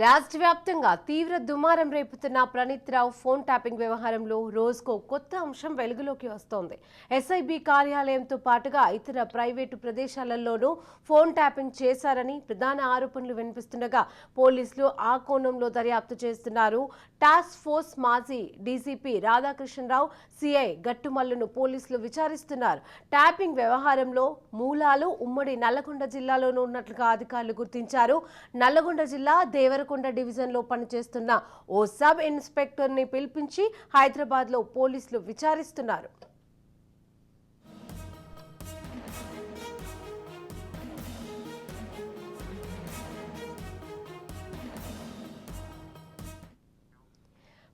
రాష్ట్ర వ్యాప్తంగా తీవ్ర దుమారం రేపుతున్న ప్రణీత్ రావు ఫోన్ ట్యాపింగ్ వ్యవహారంలో రోజుకో కొత్త అంశం వెలుగులోకి వస్తోంది. ఎస్ఐబి కార్యాలయంతో పాటుగా ఇతర ప్రైవేటు ప్రదేశాలలోనూ ఫోన్ ట్యాపింగ్ చేశారని ప్రధాన ఆరోపణలు వినిపిస్తుండగా పోలీసులు ఆ కోణంలో దర్యాప్తు చేస్తున్నారు. టాస్క్ ఫోర్స్ మాజీ డీసీపీ రాధాకృష్ణరావు సిఐ గట్టుమల్లును పోలీసులు విచారిస్తున్నారు. ట్యాపింగ్ వ్యవహారంలో మూలాలు ఉమ్మడి నల్లగొండ జిల్లాలోనూ ఉన్నట్లుగా అధికారులు గుర్తించారు. నల్లగొండ జిల్లా దేవర దేవరకొండ డివిజన్లో పనిచేస్తున్న ఓ సబ్ ఇన్స్పెక్టర్ని పిలిపించి హైదరాబాద్లో పోలీసులు విచారిస్తున్నారు.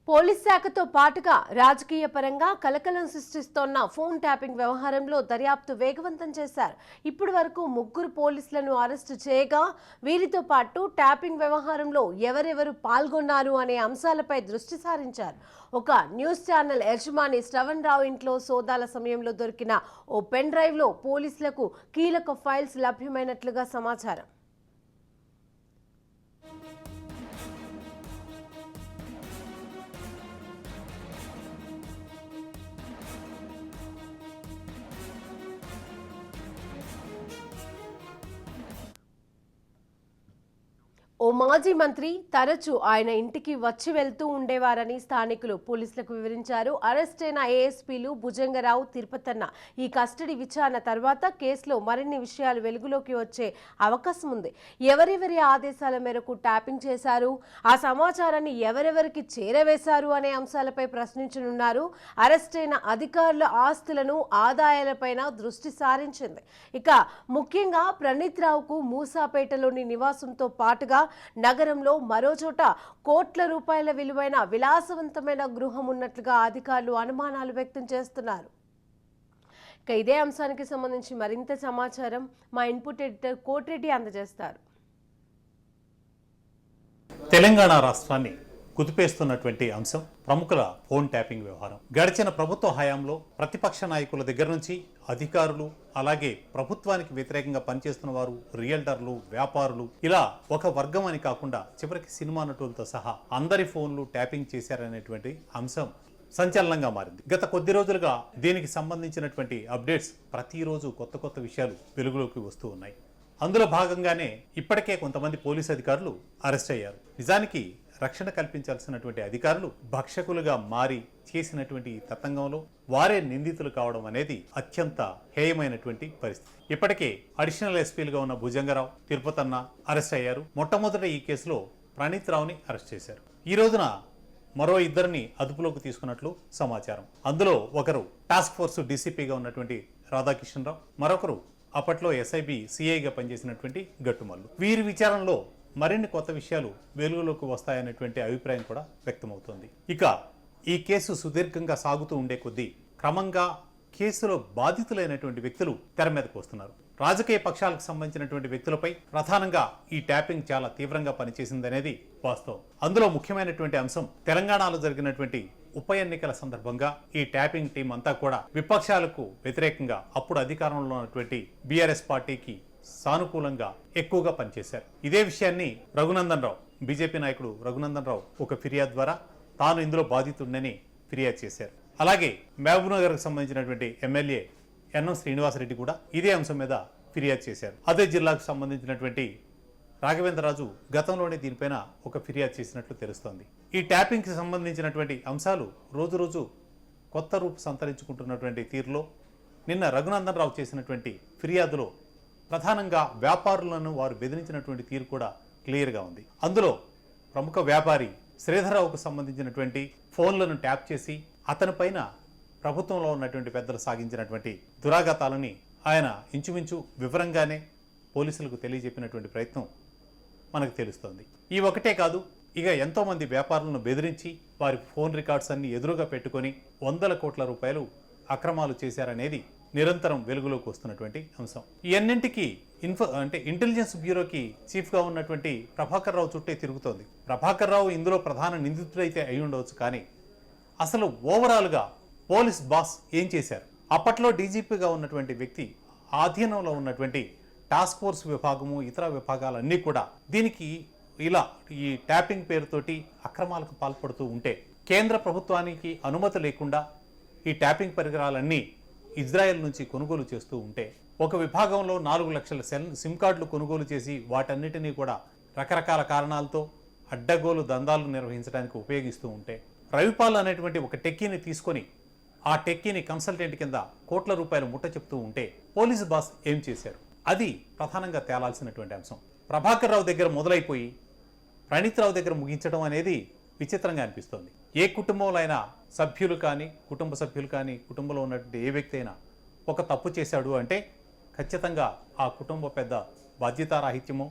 పోలీస్ శాఖతో పాటుగా రాజకీయ పరంగా కలకలం సృష్టిస్తోన్న ఫోన్ ట్యాపింగ్ వ్యవహారంలో దర్యాప్తు వేగవంతం చేశారు. ఇప్పటి వరకు ముగ్గురు పోలీసులను అరెస్టు చేయగా వీరితో పాటు ట్యాపింగ్ వ్యవహారంలో ఎవరెవరు పాల్గొన్నారు అనే అంశాలపై దృష్టి సారించారు. ఒక న్యూస్ ఛానల్ యజమాని శ్రవణ్ రావు ఇంట్లో సోదాల సమయంలో దొరికిన ఓ పెన్ డ్రైవ్లో పోలీసులకు కీలక ఫైల్స్ లభ్యమైనట్లుగా సమాచారం. ఓ మాజీ మంత్రి తరచూ ఆయన ఇంటికి వచ్చి వెళ్తూ ఉండేవారని స్థానికులు పోలీసులకు వివరించారు. అరెస్ట్ అయిన ఏఎస్పీలు భుజంగరావు తిరుపతన్న ఈ కస్టడీ విచారణ తర్వాత కేసులో మరిన్ని విషయాలు వెలుగులోకి వచ్చే అవకాశం ఉంది. ఎవరెవరి ఆదేశాల మేరకు ట్యాపింగ్ చేశారు? ఆ సమాచారాన్ని ఎవరెవరికి చేరవేశారు అనే అంశాలపై ప్రశ్నించనున్నారు. అరెస్ట్ అయిన అధికారుల ఆస్తులను ఆదాయాలపైన దృష్టి సారించింది. ఇక ముఖ్యంగా ప్రణీత్ రావుకు మూసాపేటలోని నివాసంతో పాటుగా నగరంలో మరో చోట కోట్ల రూపాయల విలువైన విలాసవంతమైన గృహం ఉన్నట్లుగా అధికారులు అనుమానాలు వ్యక్తం చేస్తున్నారు. ఇక ఇదే అంశానికి సంబంధించి మరింత సమాచారం మా ఇన్పుట్ ఎడిటర్ కోటిరెడ్డి అందజేస్తారు. తెలంగాణ రాష్ట్రాన్ని కుదిపేస్తున్నటువంటి అంశం ప్రముఖుల ఫోన్ ట్యాపింగ్ వ్యవహారం. గడిచిన ప్రభుత్వ హయాంలో ప్రతిపక్ష నాయకుల దగ్గర నుంచి అధికారులు అలాగే ప్రభుత్వానికి వ్యతిరేకంగా పనిచేస్తున్న వారు రియల్టర్లు వ్యాపారులు ఇలా ఒక వర్గం అని కాకుండా చివరికి సినిమా నటులతో సహా అందరి ఫోన్లు ట్యాపింగ్ చేశారనేటువంటి అంశం సంచలనంగా మారింది. గత కొద్ది రోజులుగా దీనికి సంబంధించినటువంటి అప్డేట్స్ ప్రతిరోజు కొత్త కొత్త విషయాలు వెలుగులోకి వస్తూ ఉన్నాయి. అందులో భాగంగానే ఇప్పటికే కొంతమంది పోలీసు అధికారులు అరెస్ట్ అయ్యారు. నిజానికి రక్షణ కల్పించాల్సినటువంటి అధికారులు భక్షకులుగా మారి చేసినటువంటి ఈ తతంగంలో వారే నిందితులు కావడం అనేది అత్యంత హేయమైనటువంటి పరిస్థితి. ఇప్పటికే అడిషనల్ ఎస్పీలుగా ఉన్న భుజంగరావు తిరుపతన్న అరెస్ట్ అయ్యారు. మొట్టమొదట ఈ కేసులో ప్రణీత్ రావుని అరెస్ట్ చేశారు. ఈ రోజున మరో ఇద్దరిని అదుపులోకి తీసుకున్నట్లు సమాచారం. అందులో ఒకరు టాస్క్ ఫోర్స్ డీసీపీగా ఉన్నటువంటి రాధాకిషన్ రావు మరొకరు అప్పట్లో ఎస్ఐబి సిఐగా పనిచేసినటువంటి గట్టుమల్లు. వీరి విచారణలో మరిన్ని కొత్త విషయాలు వెలుగులోకి వస్తాయనేటువంటి అభిప్రాయం కూడా వ్యక్తమవుతోంది. ఇక ఈ కేసు సుదీర్ఘంగా సాగుతూ ఉండే కొద్దీ క్రమంగా కేసులో బాధితులైనటువంటి వ్యక్తులు తెర మీదకు వస్తున్నారు. రాజకీయ పక్షాలకు సంబంధించినటువంటి వ్యక్తులపై ప్రధానంగా ఈ ట్యాపింగ్ చాలా తీవ్రంగా పనిచేసిందనేది వాస్తవం. అందులో ముఖ్యమైనటువంటి అంశం తెలంగాణలో జరిగినటువంటి ఉప ఎన్నికల సందర్భంగా ఈ ట్యాపింగ్ టీం అంతా కూడా విపక్షాలకు వ్యతిరేకంగా అప్పుడు అధికారంలో ఉన్నటువంటి బీఆర్ఎస్ పార్టీకి సానుకూలంగా ఎక్కువగా పనిచేశారు. ఇదే విషయాన్ని రఘునందన్ రావు బీజేపీ నాయకుడు రఘునందన్ రావు ఒక ఫిర్యాదు ద్వారా తాను ఇందులో బాధితుడినని ఫిర్యాదు చేశారు. అలాగే మహబూబ్ నగర్కు సంబంధించినటువంటి ఎమ్మెల్యే ఎన్ఎం శ్రీనివాసరెడ్డి కూడా ఇదే అంశం మీద ఫిర్యాదు చేశారు. అదే జిల్లాకు సంబంధించినటువంటి రాఘవేంద్రరాజు గతంలోనే దీనిపైన ఒక ఫిర్యాదు చేసినట్లు తెలుస్తోంది. ఈ ట్యాపింగ్కి సంబంధించినటువంటి అంశాలు రోజు రోజు కొత్త రూపు సంతరించుకుంటున్నటువంటి తీరులో నిన్న రఘునందన్ రావు చేసినటువంటి ఫిర్యాదులో ప్రధానంగా వ్యాపారులను వారు బెదిరించినటువంటి తీరు కూడా క్లియర్గా ఉంది. అందులో ప్రముఖ వ్యాపారి శ్రీధరరావుకు సంబంధించినటువంటి ఫోన్లను ట్యాప్ చేసి అతని పైన ప్రభుత్వంలో ఉన్నటువంటి పెద్దలు సాగించినటువంటి దురాఘాతాలని ఆయన ఇంచుమించు వివరంగానే పోలీసులకు తెలియజెప్పినటువంటి ప్రయత్నం మనకు తెలుస్తోంది. ఈ ఒకటే కాదు ఇక ఎంతోమంది వ్యాపారులను బెదిరించి వారి ఫోన్ రికార్డ్స్ అన్ని ఎదురుగా పెట్టుకొని వందల కోట్ల రూపాయలు అక్రమాలు చేశారనేది నిరంతరం వెలుగులోకి వస్తున్నటువంటి అంశం. ఈ ఇన్ఫో అంటే ఇంటెలిజెన్స్ బ్యూరోకి చీఫ్గా ఉన్నటువంటి ప్రభాకర్ రావు చుట్టే తిరుగుతోంది. ప్రభాకర్ రావు ఇందులో ప్రధాన నిందితుడైతే అయి ఉండవచ్చు కానీ అసలు ఓవరాల్గా పోలీస్ బాస్ ఏం చేశారు? అప్పట్లో డీజీపీగా ఉన్నటువంటి వ్యక్తి ఆధీనంలో ఉన్నటువంటి టాస్క్ ఫోర్స్ విభాగము ఇతర విభాగాలన్నీ కూడా దీనికి ఇలా ఈ ట్యాపింగ్ పేరుతోటి అక్రమాలకు పాల్పడుతూ ఉంటే కేంద్ర ప్రభుత్వానికి అనుమతి లేకుండా ఈ ట్యాపింగ్ పరికరాలన్నీ ఇజ్రాయెల్ నుంచి కొనుగోలు చేస్తూ ఉంటే ఒక విభాగంలో నాలుగు లక్షల సెల్ సిమ్ కార్డులు కొనుగోలు చేసి వాటన్నిటినీ కూడా రకరకాల కారణాలతో అడ్డగోలు దందాలు నిర్వహించడానికి ఉపయోగిస్తూ ఉంటే రవిపాల్ అనేటువంటి ఒక టెక్కీని తీసుకొని ఆ టెక్కీని కన్సల్టెంట్ కింద కోట్ల రూపాయలు ముట్ట చెప్తూ ఉంటే పోలీసు బాస్ ఏం చేశారు? అది ప్రధానంగా తేలాల్సినటువంటి అంశం. ప్రభాకర్ రావు దగ్గర మొదలైపోయి ప్రణీత్ రావు దగ్గర ముగించడం అనేది విచిత్రంగా అనిపిస్తోంది. ఏ కుటుంబంలో అయినా సభ్యులు కానీ కుటుంబ సభ్యులు కానీ కుటుంబంలో ఉన్నటువంటి ఏ వ్యక్తి అయినా ఒక తప్పు చేశాడు అంటే ఖచ్చితంగా ఆ కుటుంబ పెద్ద బాధ్యతారాహిత్యమో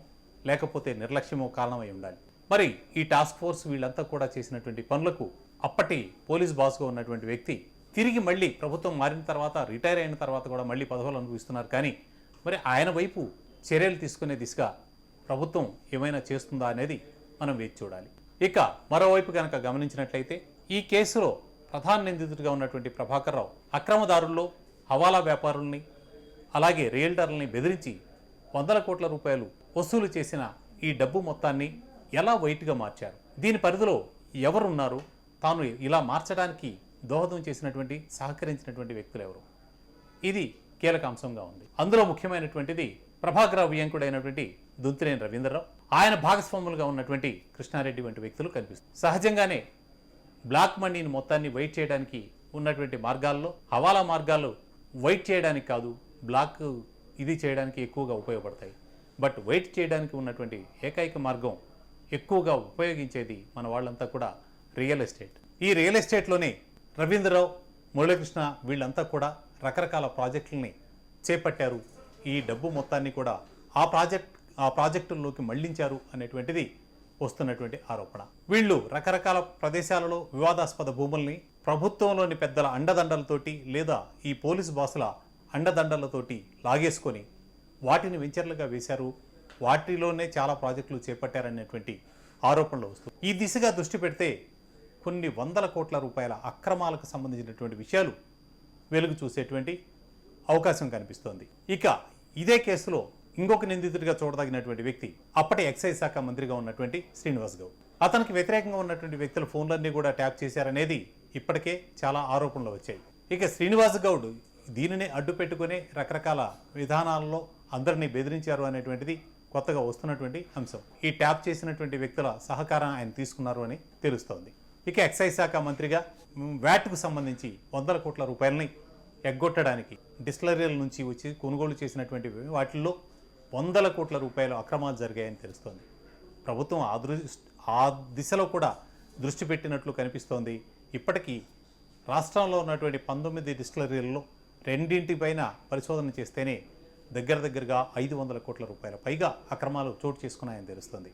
లేకపోతే నిర్లక్ష్యమో కారణమై ఉండాలి. మరి ఈ టాస్క్ ఫోర్స్ వీళ్ళంతా కూడా చేసినటువంటి పనులకు అప్పటి పోలీస్ బాస్గా ఉన్నటువంటి వ్యక్తి తిరిగి మళ్ళీ ప్రభుత్వం మారిన తర్వాత రిటైర్ అయిన తర్వాత కూడా మళ్ళీ పదవులు అనుభవిస్తున్నారు. కానీ మరి ఆయన వైపు చర్యలు తీసుకునే దిశగా ప్రభుత్వం ఏమైనా చేస్తుందా అనేది మనం వేచి చూడాలి. ఇక మరోవైపు కనుక గమనించినట్లయితే ఈ కేసులో ప్రధాన నిందితుడిగా ఉన్నటువంటి ప్రభాకర్ రావు అక్రమదారుల్లో హవాలా వ్యాపారుల్ని అలాగే రియల్టర్లని బెదిరించి వందల కోట్ల రూపాయలు వసూలు చేసిన ఈ డబ్బు మొత్తాన్ని ఎలా వైట్గా మార్చారు? దీని పరిధిలో ఎవరున్నారు? తాను ఇలా మార్చడానికి దోహదం చేసినటువంటి సహకరించినటువంటి వ్యక్తులు ఎవరు? ఇది కీలక అంశంగా ఉంది. అందులో ముఖ్యమైనటువంటిది ప్రభాకరరావు వియంకుడైనటువంటి దుంతినేని రవీంద్రరావు. ఆయన భాగస్వాములుగా ఉన్నటువంటి కృష్ణారెడ్డి వంటి వ్యక్తులు కనిపిస్తారు సహజంగానే బ్లాక్ మనీని మొత్తాన్ని వైట్ చేయడానికి ఉన్నటువంటి మార్గాల్లో హవాలా మార్గాలు వైట్ చేయడానికి కాదు బ్లాక్ ఇది చేయడానికి ఎక్కువగా ఉపయోగపడతాయి. బట్ వైట్ చేయడానికి ఉన్నటువంటి ఏకైక మార్గం ఎక్కువగా ఉపయోగించేది మన వాళ్ళంతా కూడా రియల్ ఎస్టేట్. ఈ రియల్ ఎస్టేట్లోనే రవీంద్రరావు మురళీకృష్ణ వీళ్ళంతా కూడా రకరకాల ప్రాజెక్టులని చేపట్టారు. ఈ డబ్బు మొత్తాన్ని కూడా ఆ ప్రాజెక్ట్ ఆ ప్రాజెక్టుల్లోకి మళ్ళించారు అనేటువంటిది వస్తున్నటువంటి ఆరోపణ. వీళ్ళు రకరకాల ప్రదేశాలలో వివాదాస్పద భూముల్ని ప్రభుత్వంలోని పెద్దల అండదండలతోటి లేదా ఈ పోలీసు బాసుల అండదండలతోటి లాగేసుకొని వాటిని వెంచర్లుగా వేశారు. వాటిలోనే చాలా ప్రాజెక్టులు చేపట్టారనేటువంటి ఆరోపణలు వస్తూ ఈ దిశగా దృష్టి పెడితే కొన్ని వందల కోట్ల రూపాయల అక్రమాలకు సంబంధించినటువంటి విషయాలు వెలుగు చూసేటువంటి అవకాశం కనిపిస్తోంది. ఇక ఇదే కేసులో ఇంకొక నిందితుడిగా చూడదగినటువంటి వ్యక్తి అప్పటి ఎక్సైజ్ శాఖ మంత్రిగా ఉన్నటువంటి శ్రీనివాస్ గౌడ్. అతనికి వ్యతిరేకంగా ఉన్నటువంటి వ్యక్తుల ఫోన్లన్నీ కూడా ట్యాప్ చేశారనేది ఇప్పటికే చాలా ఆరోపణలు వచ్చాయి. ఇక శ్రీనివాస్ గౌడ్ దీనిని అడ్డు పెట్టుకునే రకరకాల విధానాల్లో అందరినీ బెదిరించారు అనేటువంటిది కొత్తగా వస్తున్నటువంటి అంశం. ఈ ట్యాప్ చేసినటువంటి వ్యక్తుల సహకారం ఆయన తీసుకున్నారు అని తెలుస్తోంది. ఇక ఎక్సైజ్ శాఖ మంత్రిగా వ్యాట్కు సంబంధించి వందల కోట్ల రూపాయలని ఎగ్గొట్టడానికి డిస్టిలరీల నుంచి వచ్చి కొనుగోలు చేసినటువంటి వాటిల్లో వందల కోట్ల రూపాయలు అక్రమాలు జరిగాయని తెలుస్తోంది. ప్రభుత్వం ఆ దృష్టి ఆ దిశలో కూడా దృష్టి పెట్టినట్లు కనిపిస్తోంది. ఇప్పటికీ రాష్ట్రంలో ఉన్నటువంటి పంతొమ్మిది డిస్టిలరీలలో రెండింటిపైన పరిశోధన చేస్తేనే దగ్గర దగ్గరగా ఐదు వందల కోట్ల రూపాయల పైగా అక్రమాలు చోటు చేసుకున్నాయని తెలుస్తుంది.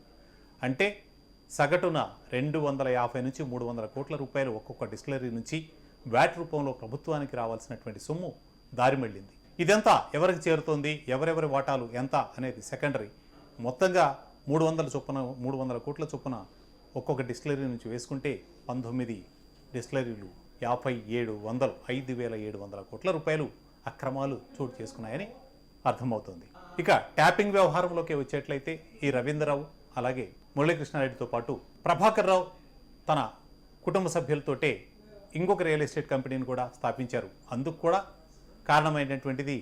అంటే సగటున రెండు వందల యాభై నుంచి మూడు వందల కోట్ల రూపాయలు ఒక్కొక్క డిస్టిలరీ నుంచి వ్యాట్ రూపంలో ప్రభుత్వానికి రావాల్సినటువంటి సొమ్ము దారి మళ్ళింది. ఇదంతా? ఎవరికి చేరుతోంది? ఎవరెవరి వాటాలు? ఎంత? అనేది సెకండరీ మొత్తంగా మూడు వందల చొప్పున మూడు వందల కోట్ల చొప్పున ఒక్కొక్క డిస్టిలరీ నుంచి వేసుకుంటే పంతొమ్మిది డిస్టిలరీలు యాభై ఏడు వందలు ఐదు వేల ఏడు వందల కోట్ల రూపాయలు అక్రమాలు చోటు చేసుకున్నాయని అర్థమవుతోంది. ఇక ట్యాపింగ్ వ్యవహారంలోకి వచ్చేట్లయితే ఈ రవీంద్రరావు అలాగే మురళీకృష్ణారెడ్డితో పాటు ప్రభాకర్ రావు తన కుటుంబ సభ్యులతోటే ఇంకొక రియల్ ఎస్టేట్ కంపెనీని కూడా స్థాపించారు. అందుకు కూడా కారణమైనటువంటిది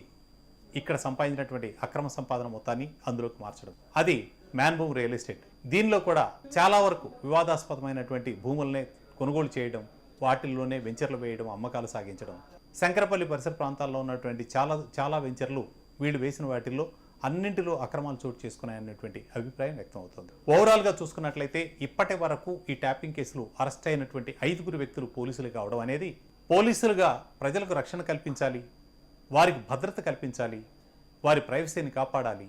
ఇక్కడ సంపాదించినటువంటి అక్రమ సంపాదన మొత్తాన్ని అందులోకి మార్చడం. అది మ్యాన్బూమ్ రియల్ ఎస్టేట్. దీనిలో కూడా చాలా వరకు వివాదాస్పదమైనటువంటి భూములనే కొనుగోలు చేయడం వాటిల్లోనే వెంచర్లు వేయడం అమ్మకాలు సాగించడం. శంకరపల్లి పరిసర ప్రాంతాల్లో ఉన్నటువంటి చాలా చాలా వెంచర్లు వీళ్ళు వేసిన వాటిల్లో అన్నింటిలో అక్రమాలు చోటు చేసుకున్నాయన్నటువంటి అభిప్రాయం వ్యక్తం అవుతుంది ఓవరాల్గా చూసుకున్నట్లయితే ఇప్పటి వరకు ఈ ట్యాపింగ్ కేసులు అరెస్ట్ అయినటువంటి ఐదుగురు వ్యక్తులు పోలీసులు కావడం అనేది పోలీసులుగా ప్రజలకు రక్షణ కల్పించాలి వారికి భద్రత కల్పించాలి వారి ప్రైవసీని కాపాడాలి.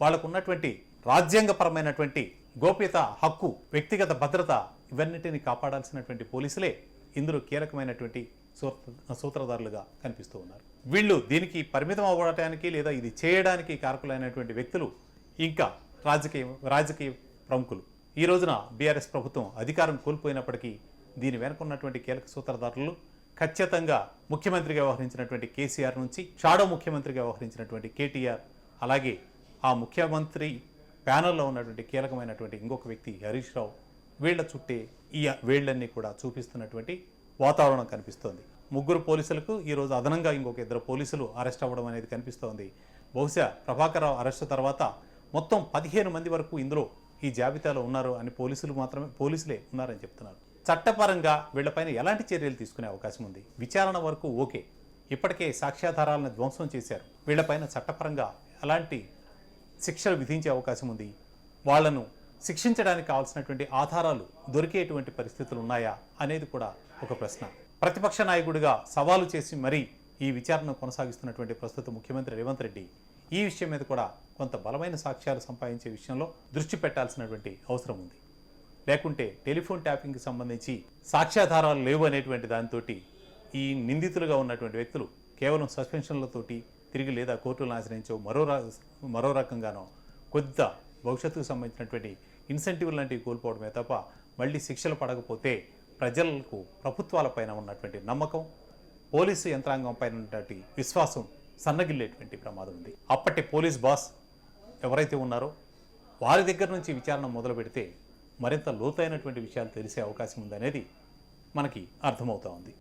వాళ్ళకు ఉన్నటువంటి రాజ్యాంగపరమైనటువంటి గోప్యత హక్కు వ్యక్తిగత భద్రత ఇవన్నిటిని కాపాడాల్సినటువంటి పోలీసులే ఇందులో కీలకమైనటువంటి సూత్ర సూత్రధారులుగా కనిపిస్తూ ఉన్నారు. వీళ్ళు దీనికి పరిమితం అవ్వడానికి లేదా ఇది చేయడానికి కారకులైనటువంటి వ్యక్తులు ఇంకా రాజకీయ రాజకీయ ప్రముఖులు. ఈ రోజున బీఆర్ఎస్ ప్రభుత్వం అధికారం కోల్పోయినప్పటికీ దీని వెనుక ఉన్నటువంటి కీలక సూత్రధారులు ఖచ్చితంగా ముఖ్యమంత్రిగా వ్యవహరించినటువంటి కేసీఆర్ నుంచి షాడో ముఖ్యమంత్రిగా వ్యవహరించినటువంటి కేటీఆర్ అలాగే ఆ ముఖ్యమంత్రి ప్యానల్లో ఉన్నటువంటి కీలకమైనటువంటి ఇంకొక వ్యక్తి హరీష్ రావు వీళ్ళ చుట్టే ఈ వేళ్ళన్నీ కూడా చూపిస్తున్నటువంటి వాతావరణం కనిపిస్తోంది. ముగ్గురు పోలీసులకు ఈరోజు అదనంగా ఇంకొక ఇద్దరు పోలీసులు అరెస్ట్ అవ్వడం అనేది కనిపిస్తోంది. బహుశా ప్రభాకర్ రావు అరెస్ట్ తర్వాత మొత్తం పదిహేను మంది వరకు ఇందులో ఈ జాబితాలో ఉన్నారు అని పోలీసులు మాత్రమే పోలీసులే ఉన్నారని చెప్తున్నారు. చట్టపరంగా వీళ్ళపైన ఎలాంటి చర్యలు తీసుకునే అవకాశం ఉంది? విచారణ వరకు ఓకే. ఇప్పటికే సాక్ష్యాధారాలను ధ్వంసం చేశారు. వీళ్ళపైన చట్టపరంగా ఎలాంటి శిక్షలు విధించే అవకాశం ఉంది? వాళ్ళను శిక్షించడానికి కావాల్సినటువంటి ఆధారాలు దొరికేటువంటి పరిస్థితులు ఉన్నాయా? అనేది కూడా ఒక ప్రశ్న. ప్రతిపక్ష నాయకుడిగా సవాలు చేసి మరీ ఈ విచారణను కొనసాగిస్తున్నటువంటి ప్రస్తుత ముఖ్యమంత్రి రేవంత్ రెడ్డి ఈ విషయం మీద కూడా కొంత బలమైన సాక్ష్యాలు సంపాదించే విషయంలో దృష్టి పెట్టాల్సినటువంటి అవసరం ఉంది. లేకుంటే టెలిఫోన్ ట్యాపింగ్కి సంబంధించి సాక్ష్యాధారాలు లేవు అనేటువంటి దానితో ఈ నిందితులుగా ఉన్నటువంటి వ్యక్తులు కేవలం సస్పెన్షన్లతోటి తిరిగి లేదా కోర్టులను ఆశ్రయించో మరో మరో రకంగానో కొద్ద భవిష్యత్తుకు సంబంధించినటువంటి ఇన్సెంటివ్ లాంటివి కోల్పోవడమే తప్ప మళ్ళీ శిక్షలు పడకపోతే ప్రజలకు ప్రభుత్వాలపైన ఉన్నటువంటి నమ్మకం పోలీసు యంత్రాంగం పైన ఉన్నటువంటి విశ్వాసం సన్నగిల్లేటువంటి ప్రమాదం ఉంది. అప్పటి పోలీస్ బాస్ ఎవరైతే ఉన్నారో వారి దగ్గర నుంచి విచారణ మొదలు పెడితే మరింత లోతైనటువంటి విషయాలు తెలిసే అవకాశం ఉందనేది మనకి అర్థమవుతా ఉంది.